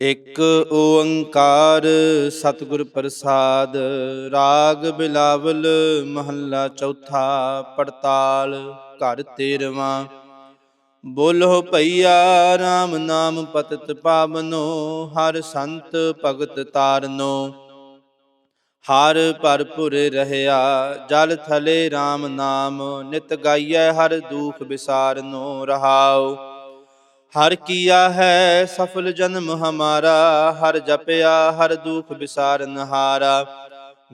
ਇਕ ਓੰਕਾਰ ਸਤਿਗੁਰ ਪ੍ਰਸਾਦ, ਰਾਗ ਬਿਲਾਵਲ ਮਹੱਲਾ ਚੌਥਾ, ਪੜਤਾਲ ਘਰ ਤੇਰਵਾਂ। ਬੋਲੋ ਭਈਆ RAM ਨਾਮ ਪਤਿਤ ਪਾਵਨੋ, ਹਰ ਸੰਤ ਭਗਤ ਤਾਰਨੋ। ਹਰ ਭਰਪੁਰ ਰਹਿਆ, ਜਲ ਥਲੇ RAM ਨਾਮ, ਨਿਤ ਗਾਈਐ ਹਰ ਦੁਖ ਵਿਸਾਰਨੋ ਰਹਾਓ ਹਰ ਕੀਆ ਹੈ ਸਫਲ ਜਨਮ ਹਮਾਰਾ, ਹਰ ਜਪਿਆ, ਹਰ ਦੁਖ ਵਿਸਾਰਨ ਹਾਰਾ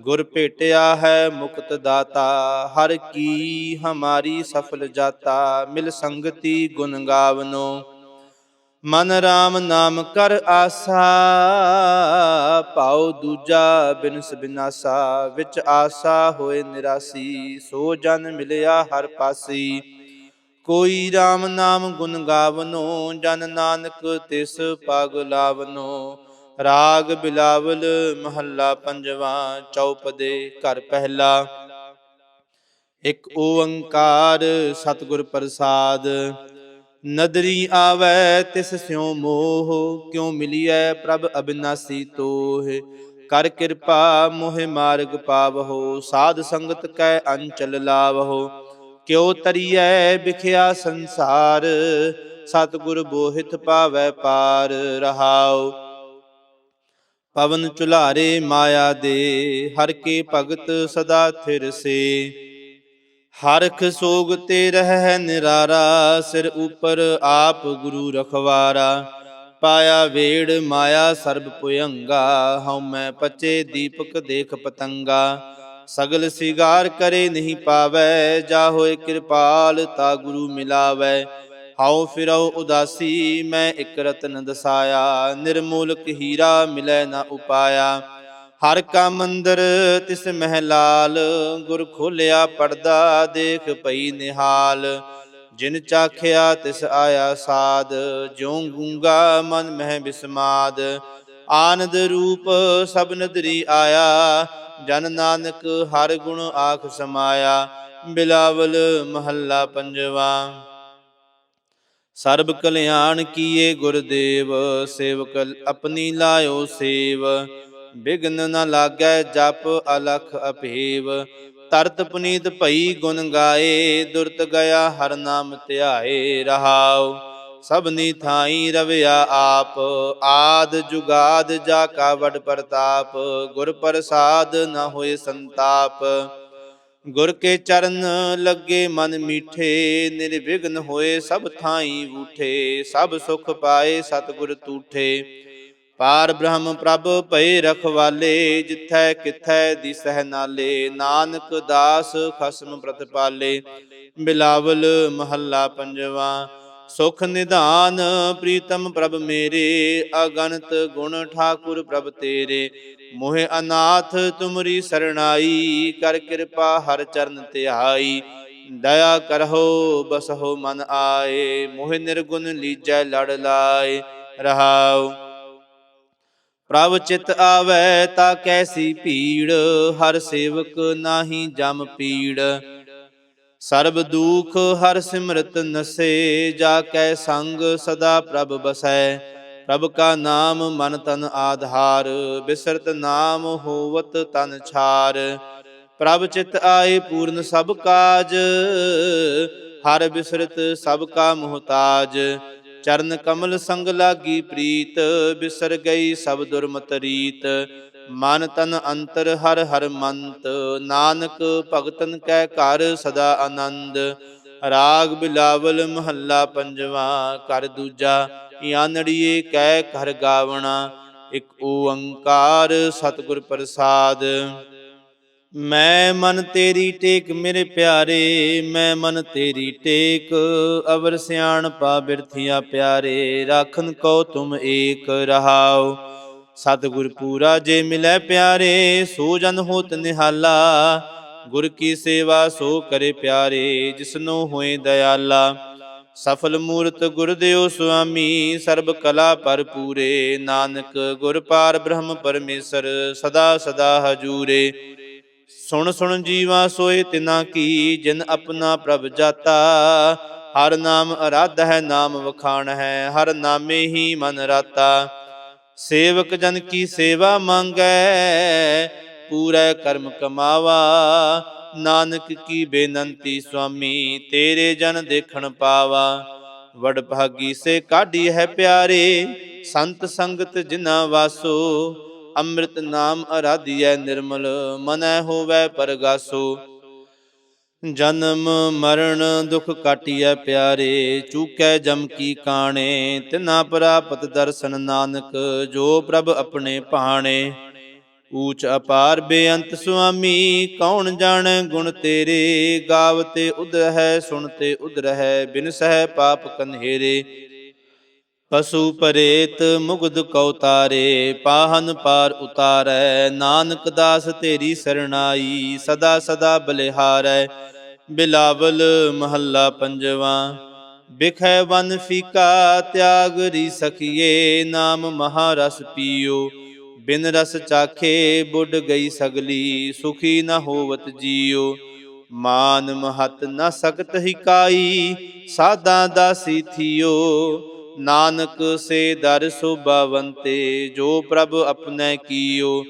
ਗੁਰ ਭੇਟਿਆ ਹੈ ਮੁਕਤ ਦਾਤਾ, ਹਰ ਕੀ ਹਮਾਰੀ ਸਫਲ ਜਾਤਾ, ਮਿਲ ਸੰਗਤੀ ਗੁਣ ਗਾਵਨੋ। ਮਨ RAM ਨਾਮ ਕਰ ਆਸਾ, ਭਾਉ ਦੂਜਾ ਬਿਨਸ ਬਿਨਾਸਾ, ਵਿੱਚ ਆਸਾ ਹੋਏ ਨਿਰਾਸੀ, ਸੋ ਜਨ ਮਿਲਿਆ ਹਰ ਪਾਸੀ। ਕੋਈ RAM ਨਾਮ ਗੁਣ ਗਾਵਨੋ, ਜਨ ਨਾਨਕ ਤਿਸ ਪਗ ਲਾਵਨੋ। ਰਾਗ ਬਿਲਾਵਲ ਮਹੱਲਾ ਪੰਜਵਾ, ਚੌਪਦੇ ਘਰ ਪਹਿਲਾ। ਇੱਕ ਓੰਕਾਰ ਸਤਿਗੁਰ ਪ੍ਰਸਾਦ। ਨਦਰੀ ਆਵੈ ਤਿਸ ਸਿਉ ਮੋਹ, ਕਿਉ ਮਿਲਿਐ ਪ੍ਰਭ ਅਬਿਨਾਸੀ ਤੋਹ। ਕਰ ਕਿਰਪਾ ਮੋਹਿ ਮਾਰਗ ਪਾਵਹੋ, ਸਾਧ ਸੰਗਤ ਕੈ ਅੰਚਲ ਲਾਵਹੋ। ਕਿਉ ਤਰੀਐ ਵਿਖਿਆ ਸੰਸਾਰ, ਸਤਿਗੁਰ ਬੋਹਿਤ ਪਾਵੈ ਪਾਰ ਰਹਾਉ। ਪਵਨ ਚੁਲਾਰੇ ਮਾਇਆ ਦੇ, ਹਰ ਕੇ ਭਗਤ ਸਦਾ ਥਿਰ ਸੇ। ਹਰਖ ਸੋਗ ਤੇ ਰਹਿ ਨਿਰਾਰਾ, ਸਿਰ ਉਪਰ ਆਪ ਗੁਰੂ ਰਖਵਾਰਾ। ਪਾਇਆ ਵੇੜ ਮਾਇਆ ਸਰਬ ਪੁਯੰਗਾ ਹਉ ਮੈਂ ਪਚੇ ਦੀਪਕ ਦੇਖ ਪਤੰਗਾ। ਸਗਲ ਸਿਗਾਰ ਕਰੇ ਨਹੀਂ ਪਾਵੈ ਜਾ ਹੋਏ ਕਿਰਪਾਲ ਤਾ ਗੁਰੂ ਮਿਲਾਵੈ। ਹਾਉ ਫਿਰਉ ਉਦਾਸੀ, ਮੈਂ ਇਕ ਰਤਨ ਦਸਾਇਆ, ਨਿਰਮੂਲਕ ਹੀਰਾ ਮਿਲੈ ਨਾ ਉਪਾਇਆ। ਹਰ ਕਾ ਮੰਦਰ ਤਿਸ ਮਹਿ ਲਾਲ, ਗੁਰ ਖੋਲਿਆ ਪਰਦਾ ਦੇਖ ਪਈ ਨਿਹਾਲ। ਜਿਨ ਚਾਖਿਆ ਤਿਸ ਆਇਆ ਸਾਧ ਜਿਉ ਗੂੰਗਾ ਮਨ ਮਹਿ ਬਿਸਮਾਦ। ਆਨੰਦ ਰੂਪ ਸਭ ਨਦਰੀ ਆਇਆ ਜਨ ਨਾਨਕ ਹਰ ਗੁਣ ਆਖ ਸਮਾਇਆ, ਬਿਲਾਵਲ ਮਹੱਲਾ ਪੰਜਵਾ। ਸਰਬ ਕਲਿਆਣ ਕੀਏ ਗੁਰਦੇਵ, ਸੇਵਕ ਆਪਣੀ ਲਾਇਓ ਸੇਵ। ਬਿਗਨ ਨ ਲਾਗੈ ਜਪ ਅਲਖ ਅਭੇਵ ਤਰਤ ਪੁਨੀਤ ਭਈ ਗੁਣ ਗਾਏ, ਦੁਰਤ ਗਿਆ ਹਰ ਨਾਮ ਧਿਆਏ ਰਹਾਓ ਸਭਨੀ ਥਾਈ ਰਵਿਆ ਆਪ, ਆਦ ਜੁਗਾਦ ਜਾ ਕਾ ਵਡ ਪ੍ਰਤਾਪ, ਗੁਰ ਪ੍ਰਸਾਦ ਨ ਹੋਏ ਸੰਤਾਪ। ਗੁਰ ਕੇ ਚਰਨ ਲੱਗੇ ਮਨ ਮੀਠੇ, ਨਿਰਵਿਘਨ ਹੋਏ ਸਭ ਥਾਈ ਊਠੇ, ਸਭ ਸੁਖ ਪਾਏ ਸਤਿਗੁਰ ਤੂਠੇ। ਪਾਰ ਬ੍ਰਹਮ ਪ੍ਰਭ ਭਏ ਰਖਵਾਲੇ, ਜਿਥੈ ਕਿਥੈ ਦੀ ਨਾਲੇ, ਨਾਨਕ ਦਾਸ ਖਸਮ ਪ੍ਰਤਪਾਲੇ। ਬਿਲਾਵਲ ਮਹੱਲਾ ਪੰਜਵਾ ਸੁਖ ਨਿਧਾਨ ਪ੍ਰੀਤਮ ਪ੍ਰਭ ਮੇਰੇ ਅਗਣਤ ਗੁਣ ਠਾਕੁਰ ਪ੍ਰਭ ਤੇਰੇ। ਮੋਹਿ ਅਨਾਥ ਤੁਮਰੀ ਸਰਣਾਈ, ਕਰ ਕਿਰਪਾ ਹਰ ਚਰਨ ਧਿਆਈ ਦਇਆ ਕਰਹੋ, ਬਸਹੋ ਮਨ ਆਏ, ਮੋਹਿ ਨਿਰਗੁਣ ਲੀਜੈ ਲੜ ਲਾਏ, ਰਹਾਉ। ਪ੍ਰਭ ਚਿਤ ਆਵੈ, ਤਾ ਕੈਸੀ ਭੀੜ, ਹਰ ਸੇਵਕ ਨਾਹੀ ਜਮ ਪੀੜ। ਸਰਬ ਦੁਖ ਹਰ ਸਿਮਰਤ ਨਸੇ, ਜਾ ਕੈ ਸੰਗ ਸਦਾ ਪ੍ਰਭ ਬਸੈ। ਪ੍ਰਭ ਕਾ ਨਾਮ ਮਨ ਤਨ ਆਧਾਰ, ਬਿਸਰਤ ਨਾਮ ਹੋਵਤ ਤਨ ਛਾਰ। ਪ੍ਰਭ ਚਿਤ ਆਏ ਪੂਰਨ ਸਭ ਕਾਜ, ਹਰ ਬਿਸਰਤ ਸਭ ਕਾ ਮੁਹਤਾਜ। ਚਰਨ ਕਮਲ ਸੰਗ ਲਾਗੀ ਪ੍ਰੀਤ, ਬਿਸਰ ਗਈ ਸਭ ਦੁਰਮਤ ਰੀਤ। ਮਨ ਤਨ ਅੰਤਰ ਹਰ ਹਰ ਮੰਤ, ਨਾਨਕ ਭਗਤਨ ਕੈ ਘਰ ਸਦਾ ਆਨੰਦ। ਰਾਗ ਬਿਲਾਵਲ ਮਹੱਲਾ ਪੰਜਵਾ, ਕਰ ਦੂਜਾ ਆਨੜੀਏ ਕਹਿ ਘਰ ਗਾਵਣਾ, ਇਕ ਓੰਕਾਰ ਸਤਿਗੁਰ ਪ੍ਰਸਾਦ। ਮੈਂ ਮਨ ਤੇਰੀ ਟੇਕ ਮੇਰੇ ਪਿਆਰੇ, ਮੈਂ ਮਨ ਤੇਰੀ ਟੇਕ ਅਵਰ ਸਿਆਣ ਪਾ ਬਿਰਥੀਆਂ ਪਿਆਰੇ, ਰਾਖਨ ਕੋ ਤੁਮ ਏਕ ਰਹਾਓ ਸਤਿਗੁਰ ਪੂਰਾ ਜੇ ਮਿਲੈ ਪਿਆਰੇ, ਸੋ ਜਨ ਹੋਤ ਨਿਹਾਲਾ। ਗੁਰ ਕੀ ਸੇਵਾ ਸੋ ਕਰੇ ਪਿਆਰੇ, ਜਿਸਨੋ ਹੋਏ ਦਇਆਲਾ। ਸਫਲ ਮੂਰਤ ਗੁਰਦੇਵ ਸੁਆਮੀ, ਸਰਬ ਕਲਾ ਭਰਪੂਰੇ ਨਾਨਕ ਗੁਰ ਪਾਰ ਬ੍ਰਹਮ ਪਰਮੇਸ਼ਰ, ਸਦਾ ਸਦਾ ਹਜੂਰੇ। ਸੁਣ ਸੁਣ ਜੀਵਾ ਸੋਏ ਤਿਨਾ ਕੀ, ਜਿਨ ਆਪਣਾ ਪ੍ਰਭ ਜਾਤਾ। ਹਰ ਨਾਮ ਅਰਾਧ ਹੈ ਨਾਮ ਵਖਾਣ ਹੈ ਹਰ ਨਾਮੇ ਹੀ ਮਨ ਰਾਤਾ। ਸੇਵਕ ਜਨ ਕੀ ਸੇਵਾ ਮੰਗੈ, ਪੂਰੇ ਕਰਮ ਕਮਾਵਾ। ਨਾਨਕ ਕੀ ਬੇਨੰਤੀ ਸੁਆਮੀ, ਤੇਰੇ ਜਨ ਦੇਖਣ ਪਾਵਾ। ਵਡ ਭਾਗੀ ਸੇ ਕਾਢੀ ਹੈ ਪਿਆਰੇ, ਸੰਤ ਸੰਗਤ ਜਿਨਾ ਵਾਸੋ। ਅੰਮ੍ਰਿਤ ਨਾਮ ਅਰਾਧਿਐ ਨਿਰਮਲ, ਮਨੈ ਹੋਵੈ ਪਰਗਾਸੋ। ਜਨਮ ਮਰਨ ਦੁਖ ਕਾਟਿਐ ਪਿਆਰੇ, ਚੂਕੈ ਜਮ ਕੀ ਕਾਣੇ, ਤਿਨਾ ਪ੍ਰਾਪਤ ਦਰਸ਼ਨ ਨਾਨਕ, ਜੋ ਪ੍ਰਭ ਆਪਣੇ ਭਾਣੇ। ਊਚ ਅਪਾਰ ਬੇਅੰਤ ਸੁਆਮੀ, ਕੌਣ ਜਾਣੈ ਗੁਣ ਤੇਰੇ? ਗਾਵ ਤੇ ਉਦਰ ਹੈ ਸੁਣ ਤੇ ਉਦਰ ਹੈ ਬਿਨ ਸਹਿ ਪਾਪ ਕਨਹੇਰੇ ਪਸ਼ੂ ਪਰੇਤ ਮੁਗਦ ਕਉ ਤਾਰੇ, ਪਾਹਨ ਪਾਰ ਉਤਾਰੈ। ਨਾਨਕ ਦਾਸ ਤੇਰੀ ਸਰਣਾਈ, ਸਦਾ ਸਦਾ ਬਲਿਹਾਰੈ। ਬਿਲਾਵਲ ਮਹੱਲਾ ਪੰਜਵਾ, ਬਿਖੈ ਵਨ ਫੀਕਾ, ਤਿਆਗ ਰੀ ਸਖੀਏ। ਨਾਮ ਮਹਾਰਸ ਪੀਓ, ਬਿਨ ਰਸ ਚਾਖੇ ਬੁੱਢ ਗਈ ਸਗਲੀ, ਸੁਖੀ ਨ ਹੋਵਤ ਜੀਓ। ਮਾਨ ਮਹਤ ਨ ਸਕਤ ਹਿਕਾਈ ਸਾਦਾ ਦਾਸੀ ਥਿਓ। ਨਾਨਕ ਸੇ ਦਰ ਸੁਭਵੰਤੇ, ਜੋ ਪ੍ਰਭ ਆਪਣੈ ਕੀਓ,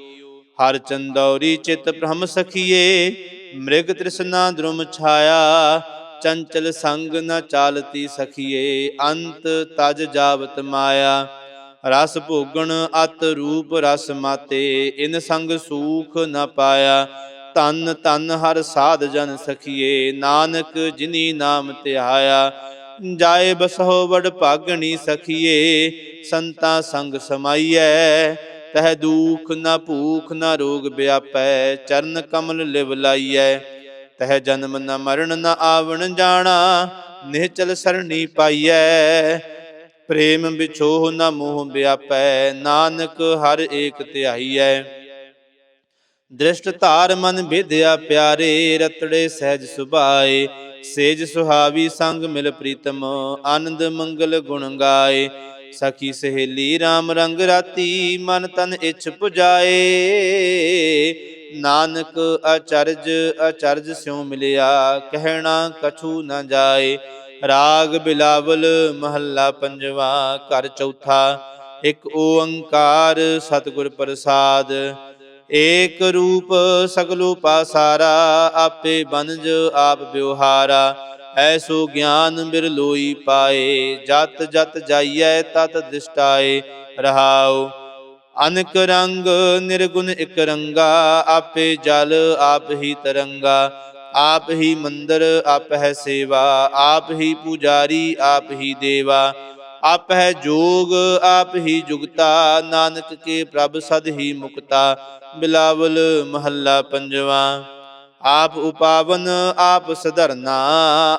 ਹਰ ਚੰਦੌਰੀ ਚਿਤ ਬ੍ਰਹਮ ਸਖੀਏ, ਮ੍ਰਿਗ ਤ੍ਰਿਸ਼ਨਾ ਦ੍ਰੁਮ ਛਾਇਆ, ਚੰਚਲ ਸੰਗ ਨ ਚਾਲਤੀ ਸਖੀਏ, ਅੰਤ ਤਜ ਜਾਵਤ ਮਾਇਆ, ਰਸ ਭੋਗਣ ਅਤ ਰੂਪ ਰਸ ਮਾਤੇ, ਇਨ ਸੰਗ ਸੂਖ ਨ ਪਾਇਆ ਤਨ ਤਨ ਹਰ ਸਾਧ ਜਨ ਸਖੀਏ, ਨਾਨਕ ਜਿਨੀ ਨਾਮ ਧਿਆਇਆ ਜਾਏ ਬਸਹੁ ਵਡ ਭਾਗਣੀ ਸਖੀਏ, ਸੰਤਾ ਸੰਗ ਸਮਾਈਐ। ਤਹ ਦੂਖ ਨਾ ਭੂਖ ਨਾ ਰੋਗ ਵਿਆਪੈ ਚਰਨ ਕਮਲ ਲਿਵ ਲਾਈਐ। ਤਹ ਜਨਮ ਨ ਮਰਨ ਨ ਆਵਣ ਜਾਣਾ, ਨਿਹਚਲ ਸਰਣੀ ਪਾਈਐ। ਪ੍ਰੇਮ ਵਿਛੋਹ ਨ ਮੋਹ ਵਿਆਪੈ ਨਾਨਕ ਹਰ ਏਕ ਧਿਆਈਐ। ਦ੍ਰਿਸ਼ਟ ਧਾਰ ਮਨ ਵਿਦਿਆ ਪਿਆਰੇ, ਰਤੜੇ ਸਹਿਜ ਸੁਭਾਏ। ਸੇਜ ਸੁਹਾਵੀ ਸੰਗ ਮਿਲ ਪ੍ਰੀਤਮ, ਆਨੰਦ ਮੰਗਲ ਗੁਣ ਗਾਏ। ਸਖੀ ਸਹੇਲੀ RAM ਰੰਗ ਰਾਤੀ, ਮਨ ਤਨ ਇਛ ਪੁਜਾਏ। ਨਾਨਕ ਅਚਰਜ ਅਚਰਜ ਸਿਉ ਮਿਲਿਆ, ਕਹਿਣਾ ਕਛੂ ਨਾ ਜਾਏ। ਰਾਗ ਬਿਲਾਵਲ, ਮਹੱਲਾ ਪੰਜਵਾ, ਘਰ ਚੌਥਾ, ਇੱਕ ਓੰਕਾਰ, ਸਤਿਗੁਰ ਪ੍ਰਸਾਦ। ਏਕ ਰੂਪ ਸਗਲੋ ਪਾਸਾਰਾ, ਆਪੇ ਬਨਜ ਆਪ ਬਿਵਹਾਰਾ ਐਸੋ ਗਿਆਨ ਬਿਰਲੋਈ ਪਾਏ, ਜਤ ਜਤ ਜਾਈਐ, ਤਤ ਦਿਸ਼ਟਾਏ, ਰਹਾਉ। ਅਨਕ ਰੰਗ ਨਿਰਗੁਣ ਇਕ ਰੰਗਾ, ਆਪੇ ਜਲ ਆਪ ਹੀ ਤਰੰਗਾ। ਆਪ ਹੀ ਮੰਦਰ ਆਪ ਹੈ ਸੇਵਾ, ਆਪ ਹੀ ਪੁਜਾਰੀ, ਆਪ ਹੀ ਦੇਵਾ। ਆਪ ਹੈ ਜੋਗ, ਆਪ ਹੀ ਜੁਗਤਾ, ਨਾਨਕ ਕੇ ਪ੍ਰਭ ਸਦ ਹੀ ਮੁਕਤਾ। ਬਿਲਾਵਲ ਮਹੱਲਾ ਪੰਜਵਾ, ਆਪ ਉਪਾਵਨ, ਆਪ ਸਧਰਨਾ,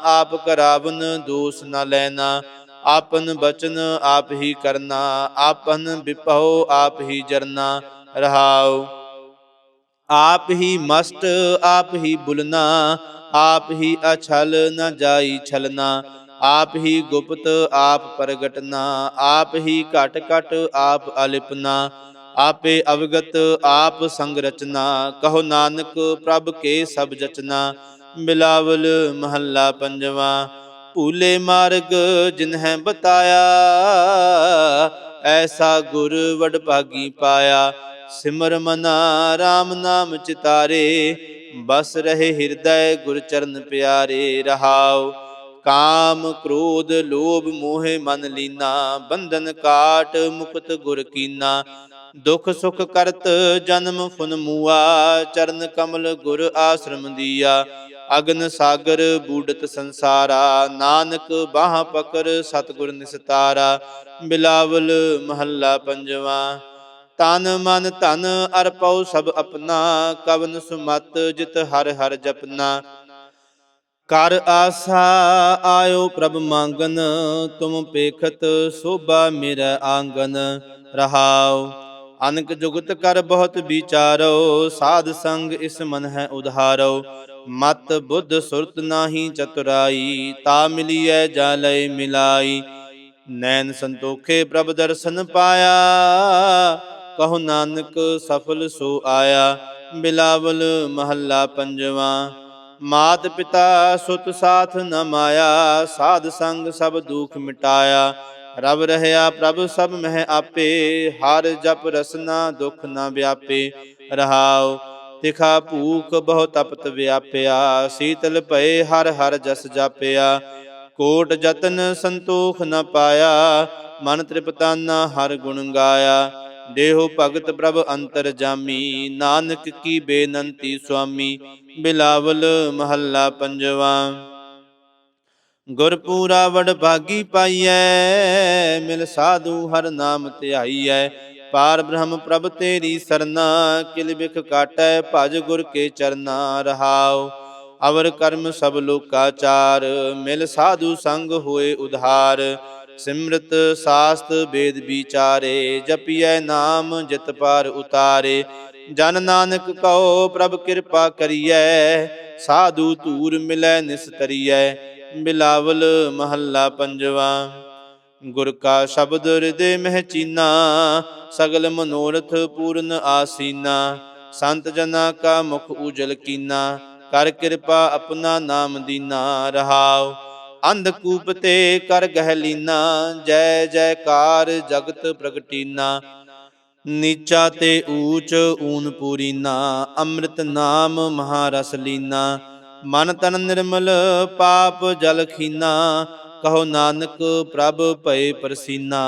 ਆਪ ਕਰਾਵਨ ਦੋਸ ਨਾ ਲੈਣਾ। ਆਪਨ ਬਚਨ ਆਪ ਹੀ ਕਰਨਾ, ਆਪਨ ਵਿਪਹੁ ਆਪ ਹੀ ਜਰਨਾ। ਰਹਾਉ, ਆਪ ਹੀ ਮਸਤ ਆਪ ਹੀ ਬੁਲਨਾ, ਆਪ ਹੀ ਅਛਲ ਨ ਜਾਈ ਛਲਨਾ। ਆਪ ਹੀ ਗੁਪਤ ਆਪ ਪ੍ਰਗਟਨਾ ਆਪ ਹੀ ਘਟ ਘਟ ਆਪ ਅਲਿਪਨਾ ਆਪੇ ਅਵਗਤ ਆਪ ਸੰਗ ਰਚਨਾ, ਕਹੋ ਨਾਨਕ ਪ੍ਰਭ ਕੇ ਸਭ ਜਚਨਾ, ਮਿਲਾਵਲ ਮਹੱਲਾ ਪੰਜਵਾ, ਭੂਲੇ ਮਾਰਗ ਜਿਨਹਿ ਬਤਾਇਆ, ਐਸਾ ਗੁਰ ਵਡ ਭਾਗੀ ਪਾਇਆ, ਸਿਮਰ ਮਨਾ RAM ਨਾਮ ਚਿਤਾਰੇ, ਬਸ ਰਹੇ ਹਿਰਦੈ ਗੁਰ ਚਰਨ ਪਿਆਰੇ ਰਹਾਓ ਕਾਮ ਕ੍ਰੋਧ ਲੋਭ ਮੋਹ ਮਨ ਲੀਨਾ, ਬੰਧਨ ਕਾਟ ਮੁਕਤ ਗੁਰ ਕੀਨਾ। ਦੁਖ ਸੁਖ ਕਰਤ ਜਨਮ ਫੁਨ ਮੂਆ, ਚਰਨ ਕਮਲ ਗੁਰ ਆਸ਼ਰਮ ਦੀਆ। ਅਗਨ ਸਾਗਰ ਬੂਡਤ ਸੰਸਾਰਾ, ਨਾਨਕ ਬਾਹ ਪਕਰ ਸਤਗੁਰ ਨਿਸਤਾਰਾ। ਬਿਲਾਵਲ ਮਹੱਲਾ ਪੰਜਵਾ। ਤਨ ਮਨ ਧਨ ਅਰਪਉ ਸਭ ਆਪਣਾ, ਕਵਨ ਸੁਮਤ ਜਿਤ ਹਰ ਹਰ ਜਪਨਾ। ਕਰ ਆਸਾ ਆਇਓ ਪ੍ਰਭ ਮੰਗਨ, ਤੁਮ ਪੇਖਤ ਸੋਭਾ ਮੇਰਾ ਆਂਗਨ। ਰਹਾਉ, ਅਨਕ ਜੁਗਤ ਕਰ ਬਹੁਤ ਵਿਚਾਰੋ, ਸਾਧ ਸੰਗ ਇਸ ਮਨ ਹੈ ਉਧਾਰੋ। ਮਤ ਬੁੱਧ ਸੁਰਤ ਨਾਹੀ ਚਤੁਰਾਈ, ਤਾ ਮਿਲੀਐ ਜਾ ਲਏ ਮਿਲਾਈ। ਨੈਣ ਸੰਤੋਖੇ ਪ੍ਰਭ ਦਰਸ਼ਨ ਪਾਇਆ, ਕਹੋ ਨਾਨਕ ਸਫਲ ਸੋ ਆਇਆ। ਬਿਲਾਵਲ ਮਹੱਲਾ ਪੰਜਵਾਂ ਮਾਤ ਪਿਤਾ ਸੁਤ ਸਾਥ ਨ ਮਾਇਆ, ਸਾਧ ਸੰਗ ਸਭ ਦੁਖ ਮਿਟਾਇਆ। ਰਬ ਰਹਿਆ ਪ੍ਰਭ ਸਭ ਮਹਿ ਆਪੇ, ਹਰ ਜਪ ਰਸਨਾ ਦੁਖ ਨਾ ਵਿਆਪੇ। ਰਹਾਉ, ਤਿਖਾ ਭੂਖ ਬਹੁ ਤਪਤ ਵਿਆਪਿਆ, ਸੀਤਲ ਭਏ ਹਰ ਹਰ ਜਸ ਜਾਪਿਆ। ਕੋਟ ਜਤਨ ਸੰਤੋਖ ਨ ਪਾਇਆ, ਮਨ ਤ੍ਰਿਪਤਾਨਾ ਹਰ ਗੁਣ ਗਾਇਆ। ਦੇਹੋ ਭਗਤ ਪ੍ਰਭ ਅੰਤਰ ਜਾਮੀ, ਨਾਨਕ ਕੀ ਬੇਨੰਤੀ ਸੁਆਮੀ, ਬਿਲਾਵਲ ਮਹੱਲਾ ਪੰਜਵਾ। ਗੁਰਪੂਰਾ ਵਡ ਭਾਗੀ ਪਾਈਐ, ਮਿਲ ਸਾਧੂ ਹਰ ਨਾਮ ਧਿਆਈਐ, ਪਾਰ ਬ੍ਰਹਮ ਪ੍ਰਭ ਤੇਰੀ ਸਰਨਾ, ਕਿਲ ਬਿਖ ਕਾਟੈ ਭਜ ਗੁਰ ਕੇ ਚਰਨਾ ਰਹਾਉ। ਅਵਰ ਕਰਮ ਸਭ ਲੋਕਾਚਾਰ ਮਿਲ ਸਾਧੂ ਸੰਗ ਹੋਏ ਉਧਾਰ। ਸਿਮਰਤ ਸਾਸਤ ਵੇਦ ਵਿਚਾਰੇ, ਜਪੀਐ ਨਾਮ ਜਿਤ ਪਾਰ ਉਤਾਰੇ। ਜਨ ਨਾਨਕ ਕਉ ਪ੍ਰਭ ਕਿਰਪਾ ਕਰੀਐ, ਸਾਧੂ ਧੂਰ ਮਿਲੈ ਨਿਸਤਰੀਐ ਬਿਲਾਵਲ ਮਹੱਲਾ ਪੰਜਵਾ, ਗੁਰ ਕਾ ਸ਼ਬਦ ਹਿਰਦੇ ਮਹਿ ਚੀਨਾ, ਸਗਲ ਮਨੋਰਥ ਪੂਰਨ ਆਸੀਨਾ। ਸੰਤ ਜਨਾ ਕਾ ਮੁਖ ਉਜਲ ਕੀਨਾ, ਕਰ ਕਿਰਪਾ ਆਪਣਾ ਨਾਮ ਦੀਨਾ, ਰਹਾਉ। ਅੰਧਕੂਪ ਤੇ ਕਰ ਗਹਿਲੀਨਾ, ਜੈ ਜੈਕਾਰ ਜਗਤ ਪ੍ਰਗਟੀਨਾ। ਨੀਚਾ ਤੇ ਊਚ ਊਨ ਪੂਰੀਨਾ, ਅੰਮ੍ਰਿਤ ਨਾਮ ਮਹਾਰਸ ਲੀਨਾ ਮਨ ਤਨ ਨਿਰਮਲ, ਪਾਪ ਜਲ ਖੀਨਾ, ਕਹੋ ਨਾਨਕ ਪ੍ਰਭ ਭਏ ਪ੍ਰਸੀਨਾ।